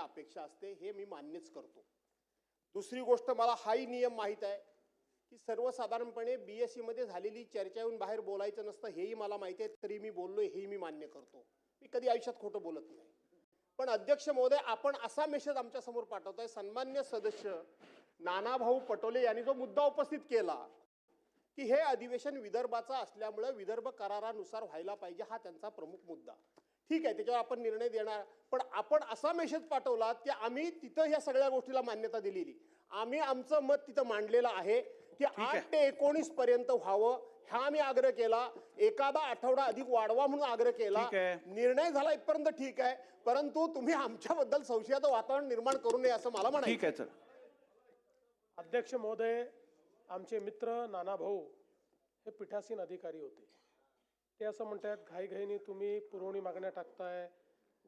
अधिवेशनाची अपेक्षा असते हे मी मान्यच करतो. दुसरी गोष्ट मला हाही नियम माहीत आहे की सर्वसाधारणपणे बी एस सीमध्ये झालेली चर्चा येऊन बाहेर बोलायचं नसतं हेही मला माहिती आहे तरी मी बोललो हेही मी मान्य करतो. मी कधी आयुष्यात खोटं बोलत नाही. पण अध्यक्ष महोदय आपण असा मेसेज आमच्यासमोर पाठवतोय सन्मान्य सदस्य नानाभाऊ पटोले यांनी जो मुद्दा उपस्थित केला की हे अधिवेशन विदर्भाचं असल्यामुळे विदर्भ करारानुसार व्हायला पाहिजे हा त्यांचा प्रमुख मुद्दा. ठीक आहे त्याच्यावर आपण निर्णय देणार. पण आपण असा मेसेज पाठवला की आम्ही तिथं ह्या सगळ्या गोष्टीला मान्यता दिलेली. आम्ही आमचं मत तिथं मांडलेलं आहे की आठ ते एकोणीस पर्यंत व्हावं. हा आम्ही आग्रह केला. एखादा आठवडा अधिक वाढवा म्हणून आग्रह केला. निर्णय झाला इथपर्यंत ठीक आहे. परंतु तुम्ही आमच्याबद्दल संशयाचं वातावरण निर्माण करू नये असं मला ठीक म्हणायचं आहे. सर अध्यक्ष महोदय आमचे मित्र नाना भाऊ हे पीठासीन अधिकारी होते. ते असं म्हणतात घाईघाईने तुम्ही पुरवणी मागण्या टाकताय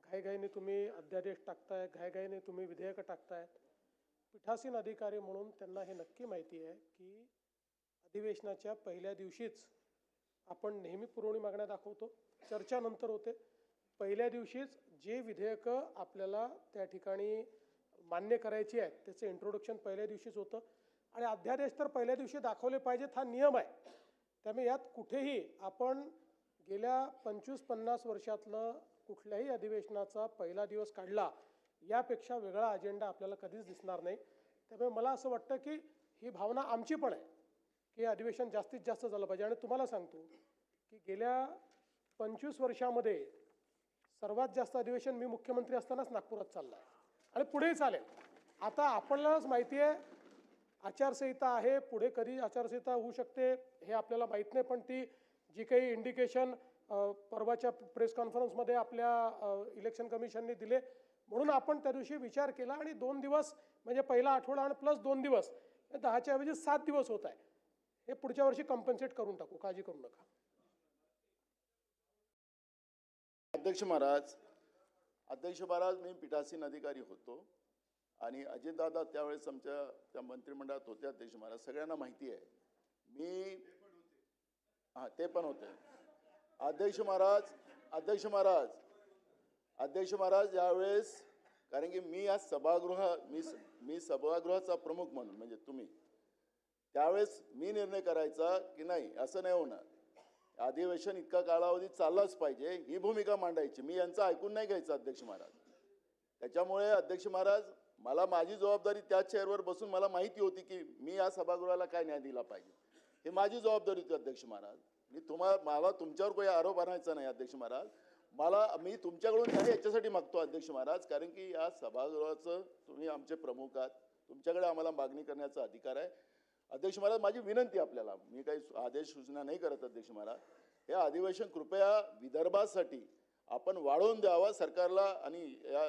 घाईघाईने तुम्ही अध्यादेश टाकताय घाईघाईने तुम्ही विधेयकं टाकतायत पीठासीन अधिकारी म्हणून त्यांना हे नक्की माहिती आहे की अधिवेशनाच्या पहिल्या दिवशीच आपण नेहमी पुरवणी मागण्या दाखवतो चर्चा नंतर होते. पहिल्या दिवशीच जे विधेयकं आपल्याला त्या ठिकाणी मान्य करायची आहेत त्याचं इंट्रोडक्शन पहिल्या दिवशीच होतं. आणि अध्यादेश तर पहिल्या दिवशी दाखवले पाहिजेत हा नियम आहे. त्यामुळे यात कुठेही आपण गेल्या पंचवीस पन्नास वर्षातलं कुठल्याही अधिवेशनाचा पहिला दिवस काढला यापेक्षा वेगळा अजेंडा आपल्याला कधीच दिसणार नाही. त्यामुळे मला असं वाटतं की ही भावना आमची पण आहे की हे अधिवेशन जास्तीत जास्त झालं पाहिजे. आणि तुम्हाला सांगतो की गेल्या पंचवीस वर्षामध्ये सर्वात जास्त अधिवेशन मी मुख्यमंत्री असतानाच नागपुरात चाललं आहे. आणि पुढेही चालेल. आता आपल्यालाच माहिती आहे आचारसंहिता आहे पुढे कधी आचारसंहिता होऊ शकते हे आपल्याला माहीत नाही पण ती जी काही इंडिकेशन परवाच्या प्रेस कॉन्फरन्समध्ये आपल्या इलेक्शन कमिशनने दिले म्हणून आपण त्या दिवशी विचार केला आणि दोन दिवस म्हणजे पहिला आठवडा आणि प्लस दोन दिवस हे दहाच्या ऐवजी सात दिवस होत आहे. हे पुढच्या वर्षी कम्पन्सेट करून टाकू काळजी करू नका. अध्यक्ष महाराज अध्यक्ष महाराज मी पीठासीन अधिकारी होतो आणि अजितदादा त्यावेळेस आमच्या त्या मंत्रिमंडळात होते अध्यक्ष महाराज सगळ्यांना माहिती आहे. मी हां ते पण होते. अध्यक्ष महाराज अध्यक्ष महाराज अध्यक्ष महाराज यावेळेस कारण की मी या सभागृह मी मी सभागृहाचा प्रमुख म्हणून म्हणजे तुम्ही. त्यावेळेस मी निर्णय करायचा की नाही असं नाही होणार. अधिवेशन इतका कालावधी चाललाच पाहिजे ही भूमिका मांडायची. मी यांचं ऐकून नाही घ्यायचं अध्यक्ष महाराज. त्याच्यामुळे अध्यक्ष महाराज मला माझी जबाबदारी त्या चेअरवर बसून मला माहिती होती की मी या सभागृहाला काय न्याय दिला पाहिजे. हे माझी जबाबदारी होती अध्यक्ष महाराज. मी तुम्हाला मला तुमच्यावर काही आरोप आणायचा नाही अध्यक्ष महाराज. मला मी तुमच्याकडून न्याय याच्यासाठी मागतो अध्यक्ष महाराज कारण की या सभागृहाचं तुम्ही आमचे प्रमुख आहात. तुमच्याकडे आम्हाला मागणी करण्याचा अधिकार आहे. अध्यक्ष महाराज माझी विनंती आपल्याला. मी काही आदेश सूचना नाही करत अध्यक्ष महाराज. हे अधिवेशन कृपया विदर्भासाठी आपण वाढवून द्यावा सरकारला आणि या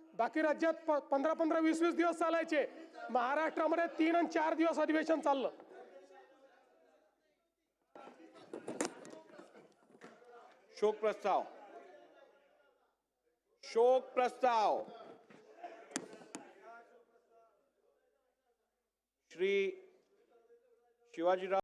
बाकी राज्यात प- पंधरा पंधरा वीस वीस दिवस चालायचे. महाराष्ट्रामध्ये तीन आणि चार दिवस अधिवेशन चाललं. शोक प्रस्ताव. शोक प्रस्ताव. श्री शिवाजीराव